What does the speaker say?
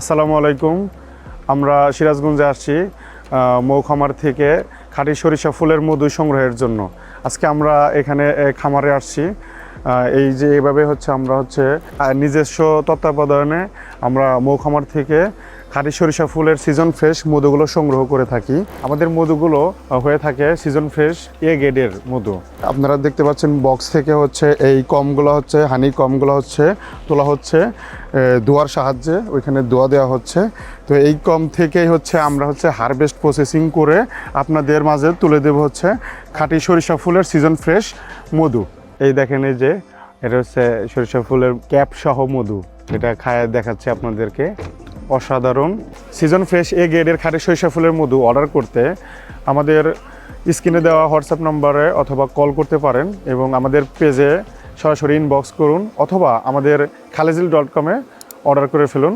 আসসালামু আলাইকুম। আমরা সিরাজগঞ্জে আসছি মৌ মৌখামার থেকে খাঁটি সরিষা ফুলের মধু সংগ্রহের জন্য। আজকে আমরা এখানে খামারে আসছি। এই যে এভাবে হচ্ছে আমরা হচ্ছে নিজস্ব তত্ত্বাবধানে আমরা মৌখামার থেকে খাঁটি সরিষা ফুলের সিজন ফ্রেশ মধুগুলো সংগ্রহ করে থাকি। আমাদের মধুগুলো হয়ে থাকে সিজন ফ্রেশ এ গেডের মধু। আপনারা দেখতে পাচ্ছেন বক্স থেকে হচ্ছে এই কমগুলো হচ্ছে হানি কমগুলো হচ্ছে, তোলা হচ্ছে দোয়ার সাহায্যে ওইখানে দোয়া দেওয়া হচ্ছে। তো এই কম থেকেই হচ্ছে আমরা হচ্ছে হারভেস্ট প্রসেসিং করে আপনাদের মাঝে তুলে দেব হচ্ছে খাঁটি সরিষা ফুলের সিজন ফ্রেশ মধু। এই দেখেন এই যে, এটা হচ্ছে সরিষা ফুলের ক্যাপ সহ মধু। এটা খায় দেখাচ্ছে আপনাদেরকে। অসাধারণ। সিজন ফ্রেশ এ গ্রেডের খাটে সরিষা ফুলের মধু অর্ডার করতে আমাদের স্ক্রিনে দেওয়া হোয়াটসঅ্যাপ নম্বরে অথবা কল করতে পারেন এবং আমাদের পেজে সরাসরি ইনবক্স করুন অথবা আমাদের খালেজিল ডট কমে অর্ডার করে ফেলুন।